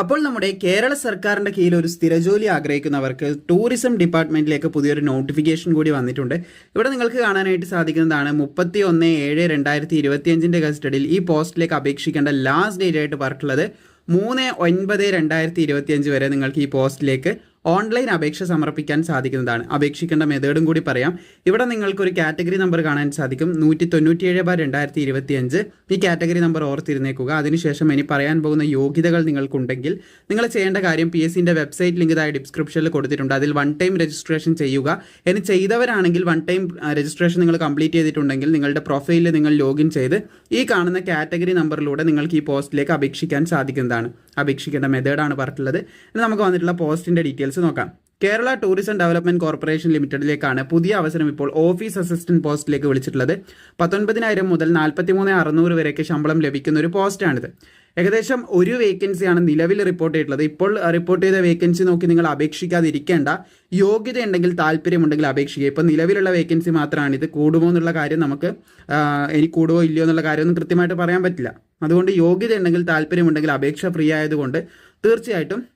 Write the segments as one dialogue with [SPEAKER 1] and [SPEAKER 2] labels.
[SPEAKER 1] അപ്പോൾ നമ്മുടെ കേരള സർക്കാരിന്റെ കീഴിൽ ഒരു സ്ഥിരജോലി ആഗ്രഹിക്കുന്നവർക്ക് ടൂറിസം ഡിപ്പാർട്ട്മെന്റിലേക്ക് പുതിയൊരു നോട്ടിഫിക്കേഷൻ കൂടി വന്നിട്ടുണ്ട്. ഇവിടെ നിങ്ങൾക്ക് കാണാനായിട്ട് സാധിക്കുന്നതാണ് മുപ്പത്തി ഒന്ന് ഏഴ് രണ്ടായിരത്തി ഇരുപത്തിയഞ്ചിന്റെ കസ്റ്റഡിയിൽ ഈ പോസ്റ്റിലേക്ക് അപേക്ഷിക്കേണ്ട ലാസ്റ്റ് ഡേറ്റ് ആയിട്ട് പറഞ്ഞിട്ടുള്ളത് മൂന്ന് ഒൻപത് രണ്ടായിരത്തി ഇരുപത്തിയഞ്ച് വരെ നിങ്ങൾക്ക് ഈ പോസ്റ്റിലേക്ക് ഓൺലൈൻ അപേക്ഷ സമർപ്പിക്കാൻ സാധിക്കുന്നതാണ്. അപേക്ഷിക്കേണ്ട മെത്തേഡും കൂടി പറയാം. ഇവിടെ നിങ്ങൾക്ക് ഒരു കാറ്റഗറി നമ്പർ കാണാൻ സാധിക്കും. നൂറ്റി തൊണ്ണൂറ്റിയേഴ് ബാർ രണ്ടായിരത്തി ഇരുപത്തി അഞ്ച് ഈ കാറ്റഗറി നമ്പർ ഓർത്തിരുന്നേക്കുക. അതിനുശേഷം ഇനി പറയാൻ പോകുന്ന യോഗ്യതകൾ നിങ്ങൾക്കുണ്ടെങ്കിൽ നിങ്ങൾ ചെയ്യേണ്ട കാര്യം പി എസ് സിന്റെ വെബ്സൈറ്റ് ലിങ്ക് ഇതായി ഡിസ്ക്രിപ്ഷനിൽ കൊടുത്തിട്ടുണ്ട്. അതിൽ വൺ ടൈം രജിസ്ട്രേഷൻ ചെയ്യുക. ഇനി ചെയ്തവരാണെങ്കിൽ വൺ ടൈം രജിസ്ട്രേഷൻ നിങ്ങൾ കംപ്ലീറ്റ് ചെയ്തിട്ടുണ്ടെങ്കിൽ നിങ്ങളുടെ പ്രൊഫൈലിൽ നിങ്ങൾ ലോഗിൻ ചെയ്ത് ഈ കാണുന്ന കാറ്റഗറി നമ്പറിലൂടെ നിങ്ങൾക്ക് ഈ പോസ്റ്റിലേക്ക് അപേക്ഷിക്കാൻ സാധിക്കുന്നതാണ്. അപേക്ഷിക്കേണ്ട മെത്തേഡാണ് പറഞ്ഞിട്ടുള്ളത്. നമുക്ക് വന്നിട്ടുള്ള പോസ്റ്റിന്റെ ഡീറ്റെയിൽസ് നോക്കാം. കേരള ടൂറിസം ഡെവലപ്മെന്റ് കോർപ്പറേഷൻ ലിമിറ്റഡിലേക്കാണ് പുതിയ അവസരം ഇപ്പോൾ ഓഫീസ് അസിസ്റ്റന്റ് പോസ്റ്റിലേക്ക് വിളിച്ചിട്ടുള്ളത്. പത്തൊൻപതിനായിരം മുതൽ നാൽപ്പത്തിമൂന്ന് അറുന്നൂറ് വരെയൊക്കെ ശമ്പളം ലഭിക്കുന്ന ഒരു പോസ്റ്റാണിത്. ഏകദേശം ഒരു വേക്കൻസിയാണ് നിലവിൽ റിപ്പോർട്ട് ചെയ്തിട്ടുള്ളത്. ഇപ്പോൾ റിപ്പോർട്ട് ചെയ്ത വേക്കൻസി നോക്കി നിങ്ങൾ അപേക്ഷിക്കാതിരിക്കേണ്ട. യോഗ്യത ഉണ്ടെങ്കിൽ താല്പര്യമുണ്ടെങ്കിൽ അപേക്ഷിക്കുക. ഇപ്പോൾ നിലവിലുള്ള വേക്കൻസി മാത്രമാണ് ഇത് കൂടുമോ എന്നുള്ള കാര്യം നമുക്ക് എനിക്ക് കൂടുമോ ഇല്ലയോ എന്നുള്ള കാര്യമൊന്നും കൃത്യമായിട്ട് പറയാൻ പറ്റില്ല. അതുകൊണ്ട് യോഗ്യത ഉണ്ടെങ്കിൽ താല്പര്യമുണ്ടെങ്കിൽ അപേക്ഷ ഫ്രീ ആയതുകൊണ്ട് തീർച്ചയായിട്ടും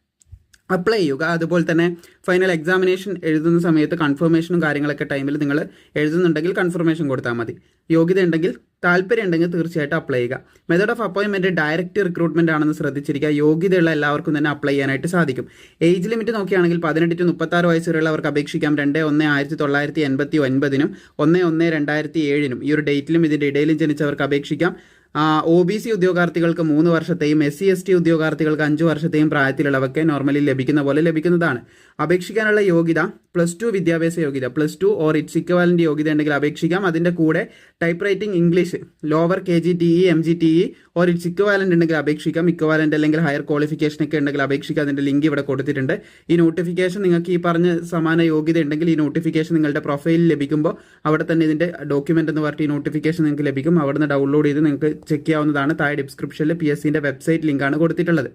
[SPEAKER 1] അപ്ലൈ ചെയ്യുക. അതുപോലെ തന്നെ ഫൈനൽ എക്സാമിനേഷൻ എഴുതുന്ന സമയത്ത് കൺഫർമേഷനും കാര്യങ്ങളൊക്കെ ടൈമിൽ നിങ്ങൾ എഴുതുന്നുണ്ടെങ്കിൽ കൺഫർമേഷൻ കൊടുത്താൽ മതി. യോഗ്യത ഉണ്ടെങ്കിൽ താല്പര്യം ഉണ്ടെങ്കിൽ തീർച്ചയായിട്ടും അപ്ലൈ ചെയ്യുക. മെത്തേഡ് ഓഫ് അപ്പോയിൻമെന്റ് ഡയറക്റ്റ് റിക്രൂട്ട്മെന്റ് ആണെന്ന് ശ്രദ്ധിച്ചിരിക്കുക. യോഗ്യതയുള്ള എല്ലാവർക്കും തന്നെ അപ്ലൈ ചെയ്യാനായിട്ട് സാധിക്കും. ഏജ് ലിമിറ്റ് നോക്കുകയാണെങ്കിൽ പതിനെട്ട് ടു മുപ്പത്താറ് വയസ്സ് വരെയുള്ളവർക്ക് അപേക്ഷിക്കാം. രണ്ട് ഒന്ന് ആയിരത്തി തൊള്ളായിരത്തി എൺപത്തി ഒൻപതിനും ഒന്ന് ഒന്ന് രണ്ടായിരത്തി ഏഴിനും ഈ ഒരു ഡേറ്റിലും ഇതിന്റെ ഇടയിലും ജനിച്ചവർക്ക് അപേക്ഷിക്കാം. ഒ ബി സി ഉദ്യോഗാർത്ഥികൾക്ക് മൂന്ന് വർഷത്തെയും എസ് സി എസ് ടി ഉദ്യോഗാർത്ഥികൾക്ക് അഞ്ച് വർഷത്തെയും പ്രായത്തിലുള്ളവർക്ക് നോർമലി ലഭിക്കുന്ന പോലെ ലഭിക്കുന്നതാണ്. അപേക്ഷിക്കാനുള്ള യോഗ്യത പ്ലസ് ടു വിദ്യാഭ്യാസ യോഗ്യത plus two or its equivalent യോഗ്യത ഉണ്ടെങ്കിൽ അപേക്ഷിക്കാം. അതിന്റെ കൂടെ type writing English lower K G T E M G T E or its equivalent ഉണ്ടെങ്കിൽ അപേക്ഷിക്കാം. ഇക്വാലന്റ് അല്ലെങ്കിൽ ഹയർ ക്വാളിഫിക്കേഷൻ ഒക്കെ ഉണ്ടെങ്കിൽ അപേക്ഷിക്കാം. അതിന്റെ ലിങ്ക് ഇവിടെ കൊടുത്തിട്ടുണ്ട്. ഈ നോട്ടിഫിക്കേഷൻ നിങ്ങൾക്ക് ഈ പറഞ്ഞ സമാന യോഗ്യത ഉണ്ടെങ്കിൽ ഈ നോട്ടിഫിക്കേഷൻ നിങ്ങളുടെ പ്രൊഫൈലിൽ ലഭിക്കുമ്പോൾ അവിടെ തന്നെ ഇതിന്റെ ഡോക്യുമെന്റ് എന്ന് പറഞ്ഞിട്ട് ഈ നോട്ടിഫിക്കേഷൻ നിങ്ങൾക്ക് ലഭിക്കും. അവിടെ നിന്ന് ഡൗൺലോഡ് ചെയ്ത് നിങ്ങൾക്ക് ചെക്ക് ചെയ്യാവുന്നതാണ്. താഴെ ഡിസ്ക്രിപ്ഷനിൽ പി എസ് സിന്റെ വെബ്സൈറ്റ് ലിങ്കാണ് കൊടുത്തിട്ടുള്ളത്.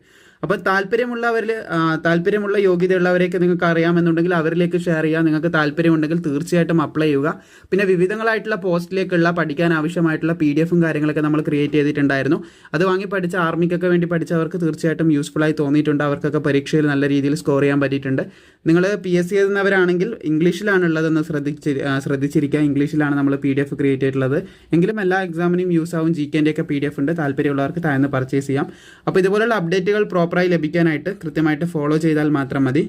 [SPEAKER 1] അപ്പോൾ താല്പര്യമുള്ളവരിൽ താല്പര്യമുള്ള യോഗ്യതയുള്ളവരെയൊക്കെ നിങ്ങൾക്ക് അറിയാമെന്നുണ്ടെങ്കിൽ അവരിലേക്ക് ഷെയർ ചെയ്യുക. നിങ്ങൾക്ക് താല്പര്യമുണ്ടെങ്കിൽ തീർച്ചയായിട്ടും അപ്ലൈ ചെയ്യുക. പിന്നെ വിവിധങ്ങളായിട്ടുള്ള പോസ്റ്റിലേക്കുള്ള പഠിക്കാൻ ആവശ്യമായിട്ടുള്ള പി ഡി എഫും കാര്യങ്ങളൊക്കെ നമ്മൾ ക്രിയേറ്റ് ചെയ്തിട്ടുണ്ടായിരുന്നു. അത് വാങ്ങി പഠിച്ച ആർമിക്കൊക്കെ വേണ്ടി പഠിച്ചവർക്ക് തീർച്ചയായിട്ടും യൂസ്ഫുൾ ആയി തോന്നിയിട്ടുണ്ട്. അവർക്കൊക്കെ പരീക്ഷയിൽ നല്ല രീതിയിൽ സ്കോർ ചെയ്യാൻ പറ്റിയിട്ടുണ്ട്. നിങ്ങൾ പി എസ് സി എഴുതുന്നവരാണെങ്കിൽ ഇംഗ്ലീഷിലാണുള്ളതെന്ന് ശ്രദ്ധിച്ച് ശ്രദ്ധിച്ചിരിക്കുക. ഇംഗ്ലീഷിലാണ് നമ്മൾ പി ഡി എഫ് ക്രിയേറ്റ് ചെയ്തിട്ടുള്ളത്. എങ്കിലും എല്ലാ എക്സാമിനും യൂസ് ആവും. ജി കെന്റെ ഒക്കെ പി ഡി എഫ് ഉണ്ട്. താല്പര്യമുള്ളവർക്ക് താഴ്ന്ന് പർച്ചേസ് ചെയ്യാം. അപ്പോൾ ഇതുപോലുള്ള അപ്ഡേറ്റുകൾ പ്രോപ്പറായി ലഭിക്കാനായിട്ട് കൃത്യമായിട്ട് ഫോളോ ചെയ്താൽ മാത്രം മതി.